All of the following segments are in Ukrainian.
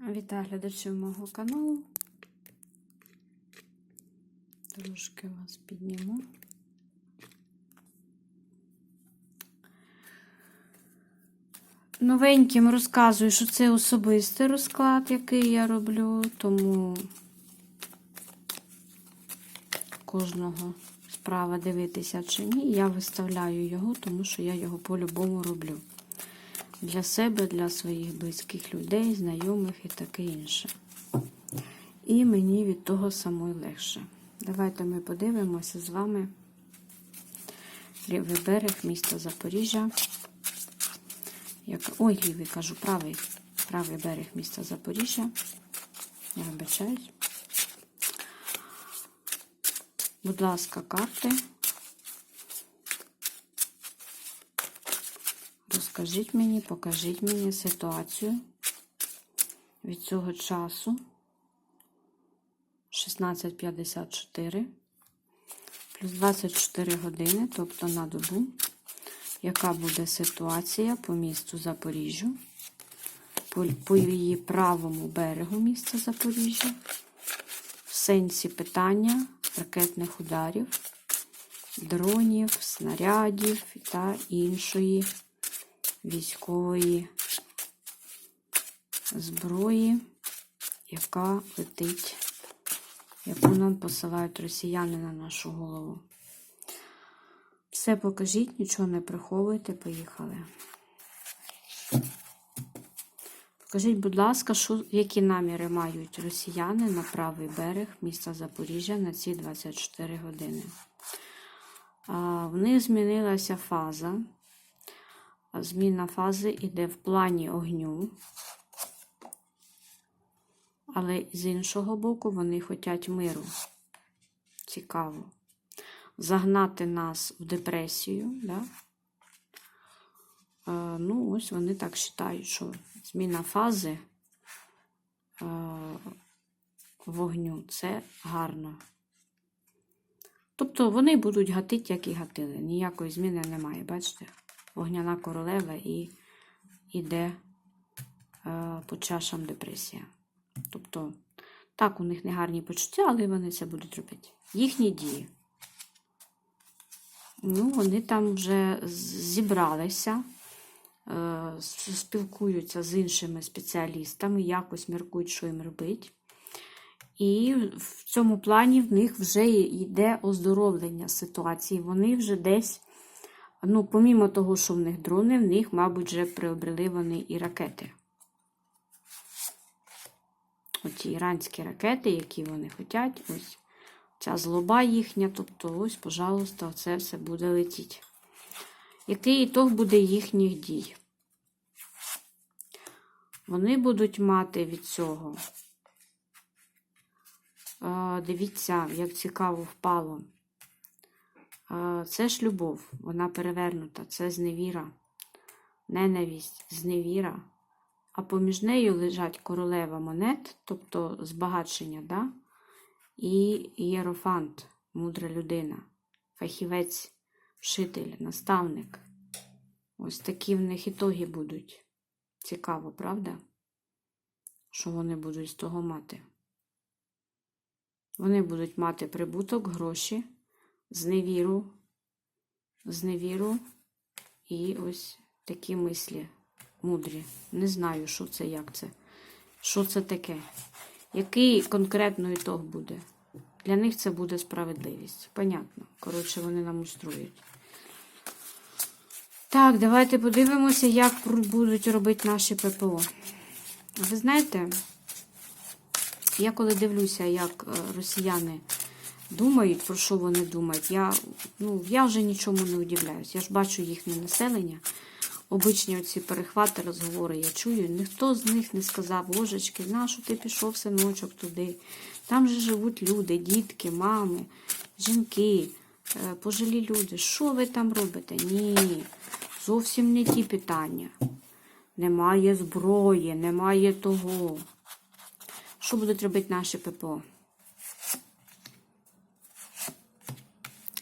Вітаю глядачів мого каналу. Трошки вас підніму. Новеньким розказую, що це особистий розклад, який я роблю, тому кожного справа дивитися чи ні. Я виставляю його, тому що я його по-любому роблю. Для себе, для своїх близьких людей, знайомих і таке інше. І мені від того самої легше. Давайте ми подивимося з вами лівий берег міста Запоріжжя. Як... Ой, лівий кажу, правий, правий берег міста Запоріжжя. Я вибачаюсь. Будь ласка, карти. Розкажіть мені, покажіть мені ситуацію від цього часу. 16.54 плюс 24 години, тобто на добу, яка буде ситуація по місту Запоріжжю, по, по її правому берегу міста Запоріжжя, в сенсі питання ракетних ударів, дронів, снарядів та іншої військової зброї, яка летить, яку нам посилають росіяни на нашу голову. Все покажіть, нічого не приховуйте, поїхали. Покажіть, будь ласка, що, які наміри мають росіяни на правий берег міста Запоріжжя на ці 24 години. А, в них змінилася фаза. Зміна фази йде в плані огню. Але з іншого боку, вони хочуть миру. Цікаво. Загнати нас в депресію. Да? Е, ну, ось вони так вважають, що зміна фази е, вогню це гарно. Тобто вони будуть гатити, як і гатили. Ніякої зміни немає, бачите? Вогняна королева і йде е, по чашам депресія. Тобто, так, у них не гарні почуття, але вони це будуть робити. Їхні дії. Ну, вони там вже зібралися, е, спілкуються з іншими спеціалістами, якось міркують, що їм робити. І в цьому плані в них вже йде оздоровлення ситуації. Вони вже десь. Ну, помімо того, що в них дрони, в них, мабуть, вже приобрели вони і ракети. Оці іранські ракети, які вони хочуть, ось ця злоба їхня, тобто, ось, пожалуйста, це все буде летіти. Який ітог буде їхніх дій? Вони будуть мати від цього. Дивіться, як цікаво впало. Це ж любов, вона перевернута, це зневіра, ненависть, зневіра. А поміж нею лежать королева монет, тобто збагачення, да? і єрофант, мудра людина, фахівець, вчитель, наставник. Ось такі в них ітоги будуть. Цікаво, правда? Що вони будуть з того мати? Вони будуть мати прибуток, гроші зневіру, зневіру і ось такі мислі мудрі. Не знаю, що це, як це. Що це таке? Який конкретно ітог буде? Для них це буде справедливість. Понятно. Коротше, вони нам устроюють. Так, давайте подивимося, як будуть робити наші ППО. Ви знаєте, я коли дивлюся, як росіяни думають, про що вони думають, я ну, я вже нічому не удивляюсь. Я ж бачу їхнє населення. Обичні оці перехвати, розговори я чую. Ніхто з них не сказав, божечки, нащо ти пішов синочок туди? Там же живуть люди, дітки, мами, жінки, пожилі люди. Що ви там робите? Ні, зовсім не ті питання. Немає зброї, немає того. Що будуть робити наші ППО?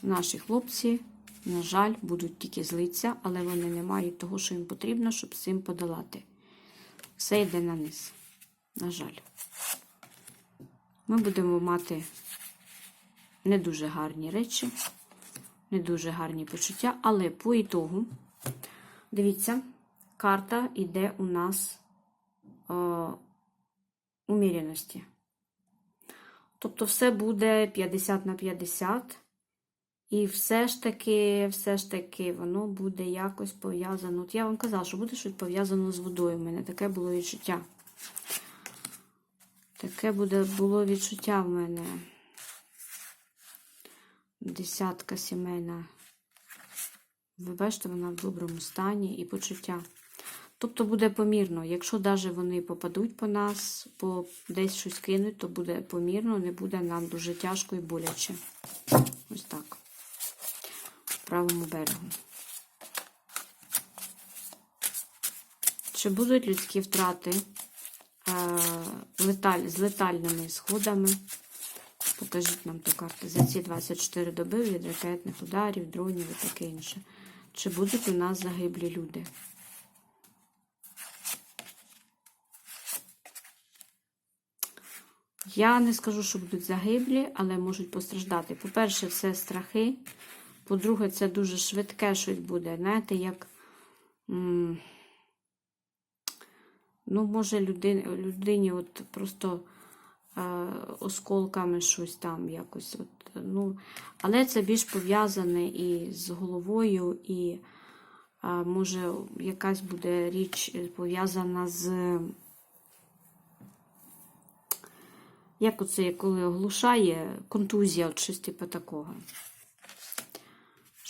Наші хлопці, на жаль, будуть тільки злитися, але вони не мають того, що їм потрібно, щоб з цим подолати. Все йде на низ. На жаль. Ми будемо мати не дуже гарні речі, не дуже гарні почуття, але по ітогу, дивіться, карта йде у нас е, уміряності. Тобто все буде 50 на 50. І все ж таки, все ж таки, воно буде якось пов'язано. От я вам казала, що буде щось пов'язано з водою. У мене таке було відчуття. Таке буде, було відчуття в мене. Десятка сімейна. Ви бачите, вона в доброму стані і почуття. Тобто буде помірно. Якщо навіть вони попадуть по нас, по десь щось кинуть, то буде помірно, не буде нам дуже тяжко і боляче. Ось так. Правому берегу. Чи будуть людські втрати е, леталь, з летальними сходами? Покажіть нам ту карту. За ці 24 доби від ракетних ударів, дронів і таке інше. Чи будуть у нас загиблі люди? Я не скажу, що будуть загиблі, але можуть постраждати. По-перше, це страхи. По-друге, це дуже швидке щось буде. Знаєте, як. Ну, може, людині, людині от просто е, осколками щось там якось. От, ну, але це більш пов'язане і з головою, і е, може якась буде річ е, пов'язана з. Як оце, коли оглушає контузія, от щось типу такого.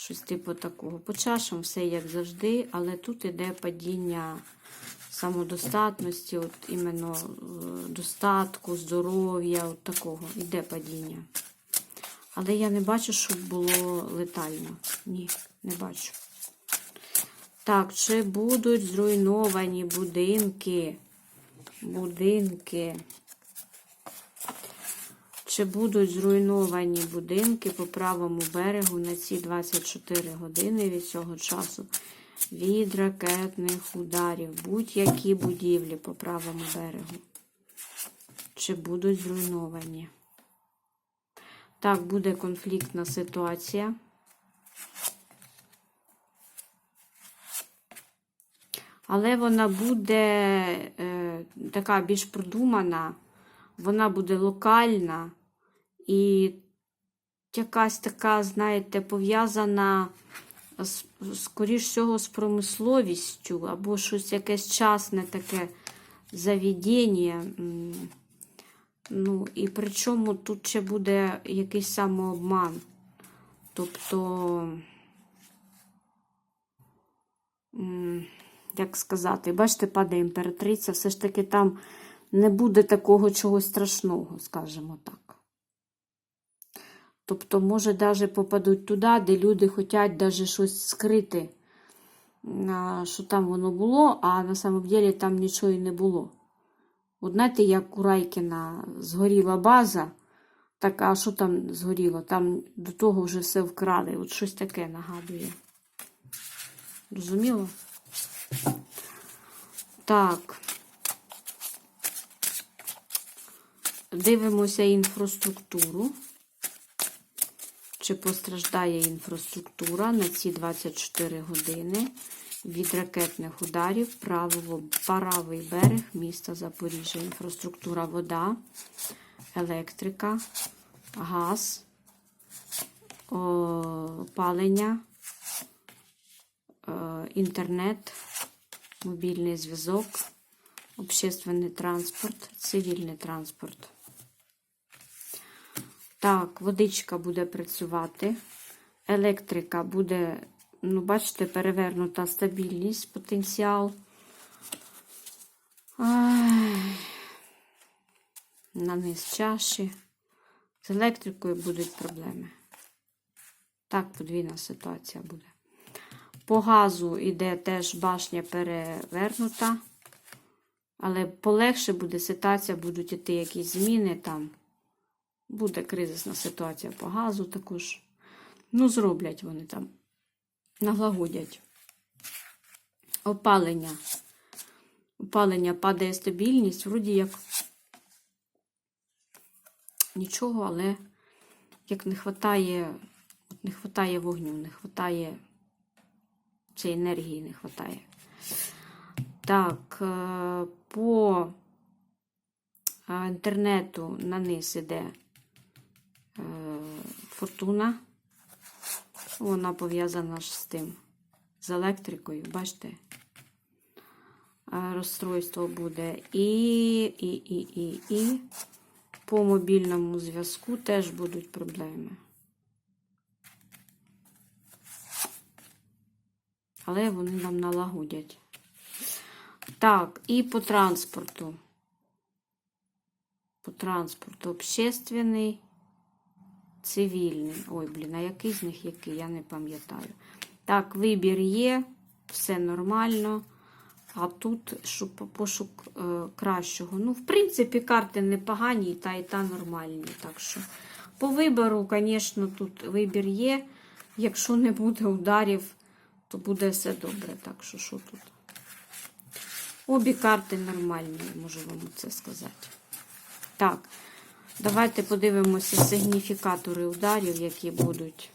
Щось типу такого. По чашам все як завжди, але тут іде падіння самодостатності, от іменно е, достатку, здоров'я, от такого. Іде падіння. Але я не бачу, щоб було летально. Ні, не бачу. Так, чи будуть зруйновані будинки? Будинки. Чи будуть зруйновані будинки по правому берегу на ці 24 години від цього часу від ракетних ударів? Будь-які будівлі по правому берегу? Чи будуть зруйновані? Так, буде конфліктна ситуація. Але вона буде е, така більш продумана, вона буде локальна і якась така, знаєте, пов'язана, скоріш всього, з промисловістю, або щось якесь часне таке заведення. Ну, і причому тут ще буде якийсь самообман. Тобто, як сказати, бачите, падає імператриця, все ж таки там не буде такого чогось страшного, скажімо так. Тобто, може, навіть попадуть туди, де люди хочуть навіть щось скрити, що там воно було, а на самом деле там нічого і не було. От знаєте, як у Райкіна згоріла база, так а що там згоріло? Там до того вже все вкрали. От щось таке нагадує. Розуміло? Так. Дивимося інфраструктуру. Чи постраждає інфраструктура на ці 24 години від ракетних ударів правого, правий берег міста Запоріжжя. Інфраструктура вода, електрика, газ, опалення, е, інтернет, мобільний зв'язок, общественний транспорт, цивільний транспорт. Так, водичка буде працювати. Електрика буде, ну, бачите, перевернута стабільність, потенціал. Ай. На низ чаші. З електрикою будуть проблеми. Так, подвійна ситуація буде. По газу йде теж башня перевернута. Але полегше буде ситуація, будуть іти якісь зміни там. Буде кризисна ситуація по газу також. Ну, зроблять вони там. Наглагодять. Опалення. опалення падає стабільність, вроді як нічого, але як не хватає, от не хватає вогню, не хватає цієї енергії, не хватає. Так, е, по е, інтернету на низ іде фортуна. Вона пов'язана ж з тим, з електрикою, бачите? Е, Розстройство буде. І, і, і, і, і по мобільному зв'язку теж будуть проблеми. Але вони нам налагодять. Так, і по транспорту. По транспорту общественний, цивільний. Ой, блін, а який з них який, я не пам'ятаю. Так, вибір є, все нормально. А тут пошук е, кращого. Ну, в принципі, карти непогані, та і та нормальні. Так що по вибору, звісно, тут вибір є. Якщо не буде ударів, то буде все добре. Так що, що тут? Обі карти нормальні, можу вам це сказати. Так, давайте подивимося сигніфікатори ударів, які будуть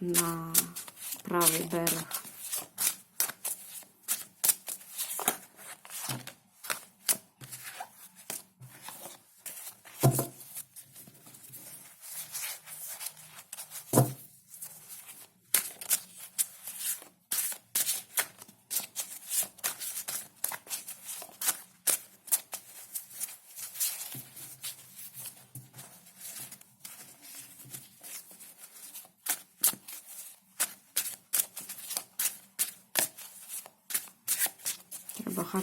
на правий берег.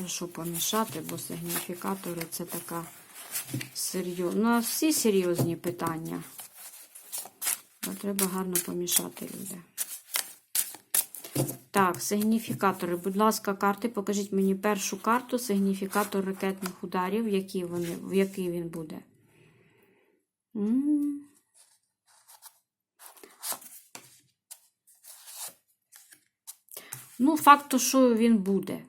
Хорошо помішати, бо сигніфікатори це така серйозна. Ну, а всі серйозні питання. Але треба гарно помішати люди. Так, сигніфікатори. Будь ласка, карти, покажіть мені першу карту, сигніфікатор ракетних ударів, які вони, в який він буде. М. Ну, факт, що він буде.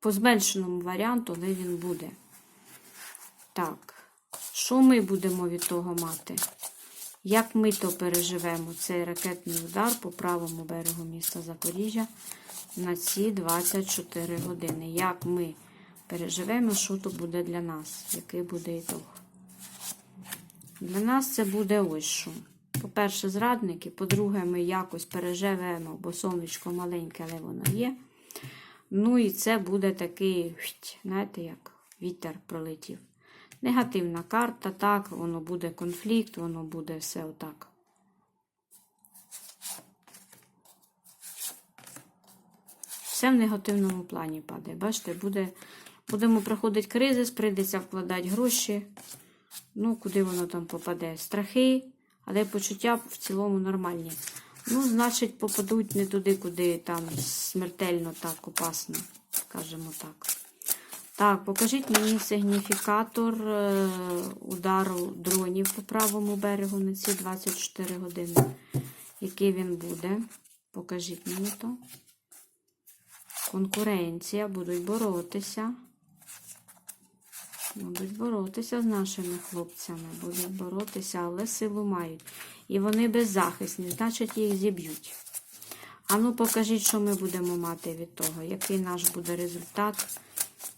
По зменшеному варіанту, але він буде. Так, що ми будемо від того мати? Як ми то переживемо цей ракетний удар по правому берегу міста Запоріжжя на ці 24 години? Як ми переживемо, що то буде для нас? Який буде ітог? Для нас це буде ось що. По-перше, зрадники, по-друге, ми якось переживемо, бо сонечко маленьке, але воно є. Ну і це буде такий, знаєте, як вітер пролетів. Негативна карта, так, воно буде конфлікт, воно буде все отак. Все в негативному плані падає. Бачите, буде, будемо проходити кризис, прийдеться вкладати гроші. Ну, куди воно там попаде? Страхи, але почуття в цілому нормальні. Ну, значить, попадуть не туди, куди там смертельно так опасно, скажімо так. Так, покажіть мені сигніфікатор е, удару дронів по правому берегу на ці 24 години. Який він буде? Покажіть мені то. Конкуренція, будуть боротися. Будуть боротися з нашими хлопцями, будуть боротися, але силу мають. І вони беззахисні, значить їх зіб'ють. А ну покажіть, що ми будемо мати від того, який наш буде результат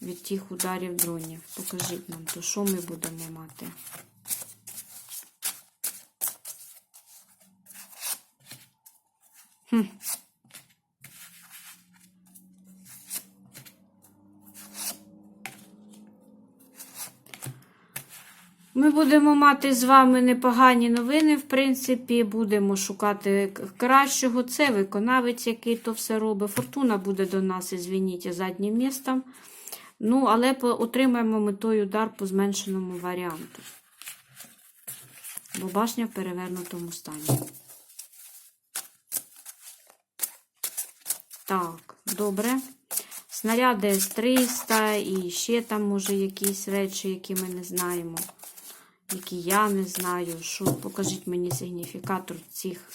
від тих ударів дронів. Покажіть нам, то що ми будемо мати. Хм. Ми будемо мати з вами непогані новини. В принципі, будемо шукати кращого. Це виконавець, який то все робить. Фортуна буде до нас, ізвініть, заднім містом. Ну, але отримаємо ми той удар по зменшеному варіанту. Бо башня в перевернутому стані. Так, добре. Снаряди С-300 і ще там, може, якісь речі, які ми не знаємо. Які я не знаю. Що, покажіть мені сигніфікатор цих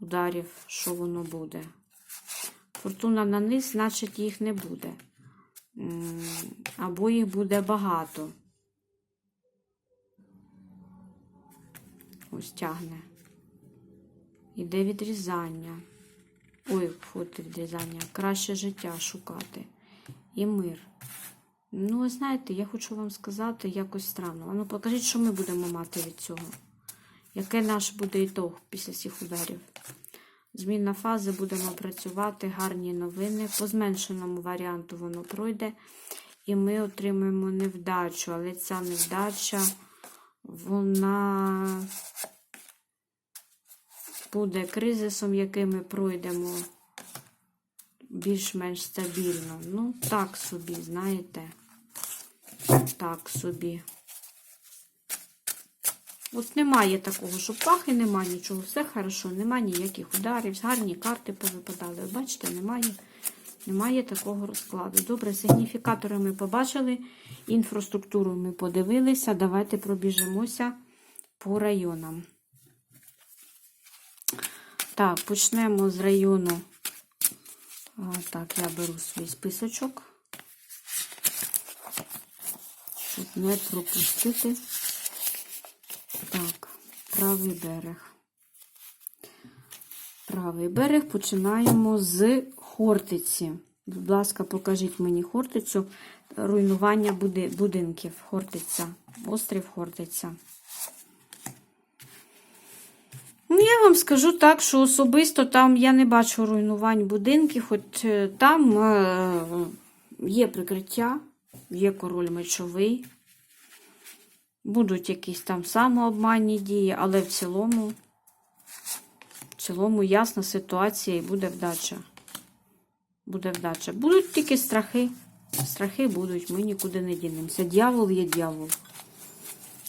ударів, що воно буде. Фортуна на низ, значить їх не буде. Або їх буде багато. Ось тягне. Іде відрізання. Ой, фото відрізання. Краще життя шукати. І мир. Ну, знаєте, я хочу вам сказати якось странно. Ну, покажіть, що ми будемо мати від цього. Який наш буде ітог після цих ударів? Зміна фази, будемо працювати, гарні новини. По зменшеному варіанту воно пройде. І ми отримаємо невдачу. Але ця невдача, вона буде кризисом, який ми пройдемо більш-менш стабільно. Ну, так собі, знаєте. Так собі. От немає такого, що пахи, нема нічого, все хорошо, нема ніяких ударів, гарні карти повипадали. Бачите, немає, немає такого розкладу. Добре, сигніфікатори ми побачили, інфраструктуру ми подивилися. Давайте пробіжимося по районам. Так, почнемо з району. Так, я беру свій списочок, щоб не пропустити. Так, правий берег. Правий берег починаємо з Хортиці. Будь ласка, покажіть мені Хортицю. Руйнування будинків. Хортиця. Острів Хортиця. Ну, я вам скажу так, що особисто там я не бачу руйнувань будинків, хоч е, там е, є прикриття, є король мечовий. Будуть якісь там самообманні дії, але в цілому, в цілому ясна ситуація і буде вдача. Буде вдача. Будуть тільки страхи. Страхи будуть, ми нікуди не дінемося. Дьявол є дьявол.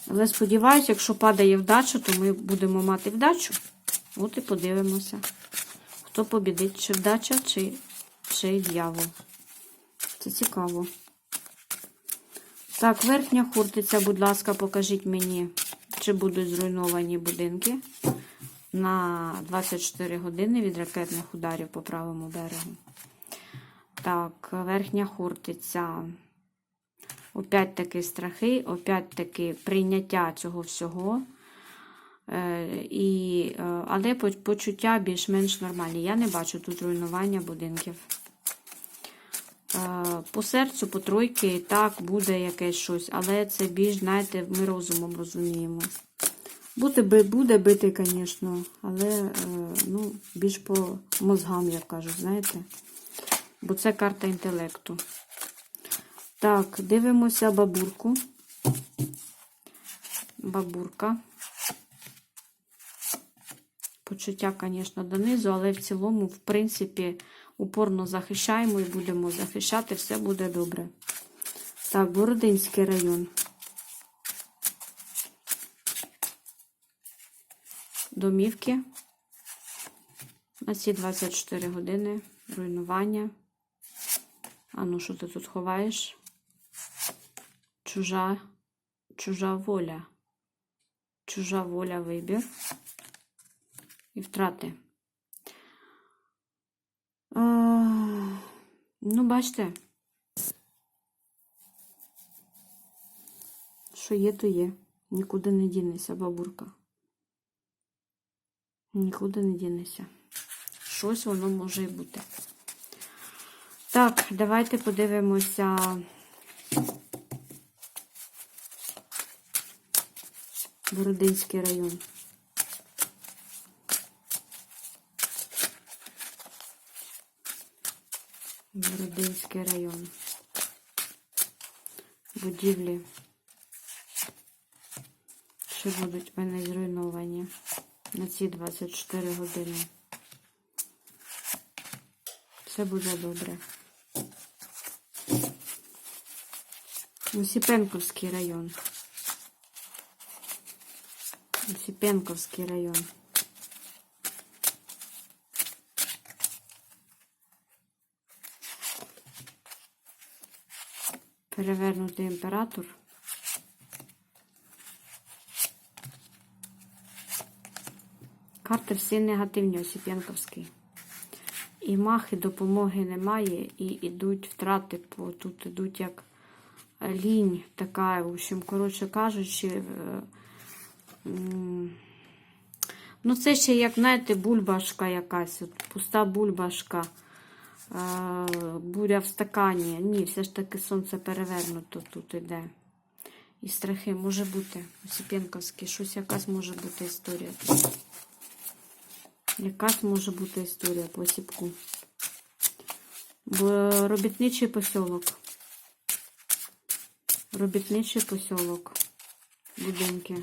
Але сподіваюся, якщо падає вдача, то ми будемо мати вдачу. От і подивимося, хто побідить, чи вдача, чи, чи дьявол. Це цікаво. Так, верхня хуртиця, будь ласка, покажіть мені, чи будуть зруйновані будинки на 24 години від ракетних ударів по правому берегу. Так, верхня хуртиця. Опять таки страхи, опять таки прийняття цього всього. Е, і, е, але почуття більш-менш нормальні. Я не бачу тут руйнування будинків. Е, По серцю, по тройки, так, буде якесь щось, але це більш, знаєте, ми розумом розуміємо. Буде, буде бити, звісно, але ну, більш по мозгам, як кажуть, знаєте. Бо це карта інтелекту. Так, дивимося бабурку. Бабурка. Почуття, звісно, донизу, але в цілому, в принципі, упорно захищаємо і будемо захищати, все буде добре. Так, Бородинський район. Домівки. На ці 24 години руйнування. А ну, що ти тут ховаєш? Чужа, чужа воля. Чужа воля вибір. І втрати. А, ну, бачите, що є, то є. Нікуди не дінеся, бабурка. Нікуди не дінеся. Щось воно може і бути. Так, давайте подивимося. Бородинський район. Бородинський район. Будівлі. Що будуть вони зруйновані на ці 24 години. Все буде добре. Осіпенковський район. Осіпенковський район. Перевернутий імператор. Карти всі негативні, Осіпенковський. І махи допомоги немає, і йдуть втрати, по тут ідуть як лінь така, в общем, коротше кажучи, е, ну це ще, як, знаєте, бульбашка якась, от, пуста бульбашка, буря в стакані. Ні, все ж таки сонце перевернуто тут іде. І страхи може бути. Осіпенковський, щось якась може бути історія. Якась може бути історія по осіпку. Бо робітничий посілок. Робітничий посілок. Будинки.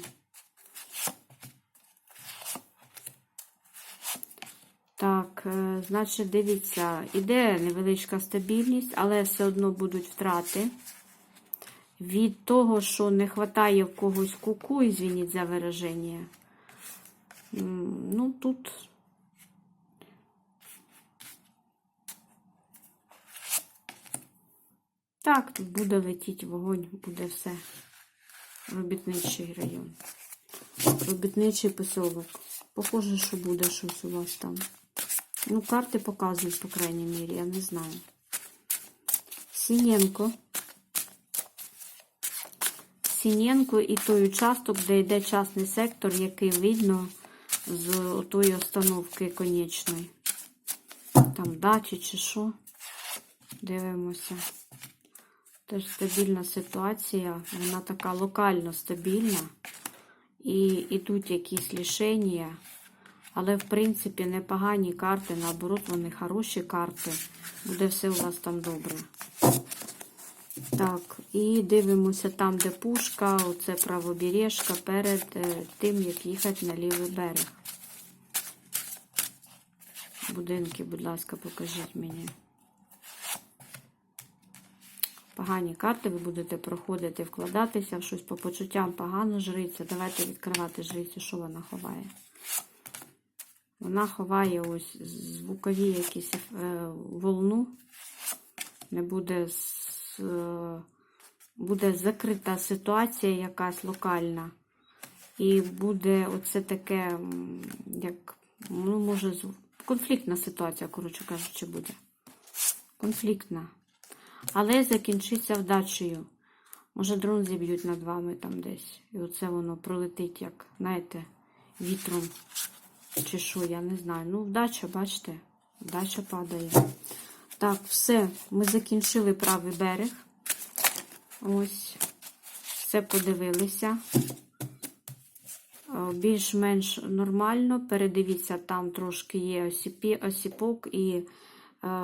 Так, е, значить, дивіться, іде невеличка стабільність, але все одно будуть втрати. Від того, що не вистачає в когось куку, извиніть за вираження. Ну, тут Так, тут буде летіти вогонь, буде все. Робітничий район. Робітничий поселок. Похоже, що буде щось у вас там. Ну, карти показують, по крайній мірі, я не знаю. Сінєнко. Сінєнко і той участок, де йде частний сектор, який видно з тої остановки конечної. Там дачі чи що. Дивимося. Теж стабільна ситуація, вона така локально стабільна. І йдуть якісь лішення. Але, в принципі, непогані карти, наоборот, вони хороші карти. Буде все у вас там добре. Так, і дивимося там, де пушка, оце правобережка перед е, тим, як їхати на лівий берег. Будинки, будь ласка, покажіть мені. Погані карти, ви будете проходити, вкладатися в щось по почуттям погано жриця. Давайте відкривати жрицю, що вона ховає. Вона ховає ось звукові якісь е, волну. Не буде, буде закрита ситуація якась локальна. І буде оце таке, як, ну, може, конфліктна ситуація, коротше кажучи, буде. Конфліктна. Але закінчиться вдачею. Може, дрон зіб'ють над вами там десь. І оце воно пролетить, як, знаєте, вітром. Чи що, я не знаю. Ну, вдача, бачите, вдача падає. Так, все, ми закінчили правий берег. Ось, все подивилися. Е, Більш-менш нормально. Передивіться, там трошки є осіпі, осіпок і е,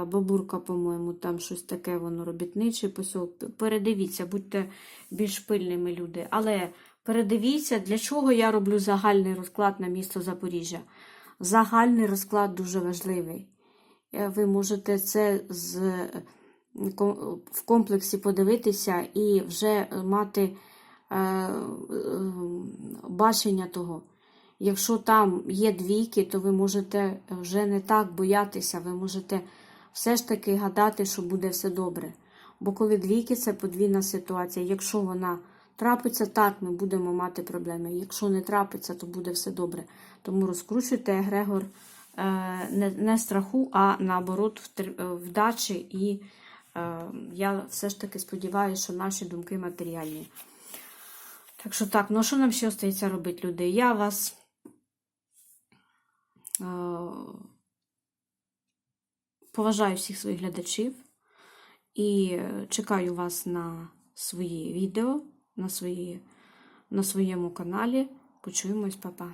бабурка, по-моєму, там щось таке, воно робітничий посілок. Передивіться, будьте більш пильними люди. Але передивіться, для чого я роблю загальний розклад на місто Запоріжжя. Загальний розклад дуже важливий. Е, Ви можете це з, е, в комплексі подивитися і вже мати е, бачення того. Якщо там є двійки, то ви можете вже не так боятися, ви можете все ж таки гадати, що буде все добре. Бо коли двійки це подвійна ситуація. Якщо вона трапиться, так, ми будемо мати проблеми. Якщо не трапиться, то буде все добре. Тому розкручуйте егрегор е, не, страху, а наоборот е, вдачі. І е, я все ж таки сподіваюся, що наші думки матеріальні. Так що так, ну що нам ще остається робити, люди? Я вас поважаю всіх своїх глядачів і чекаю вас на свої відео, на, свої, на своєму каналі. Почуємось, папа.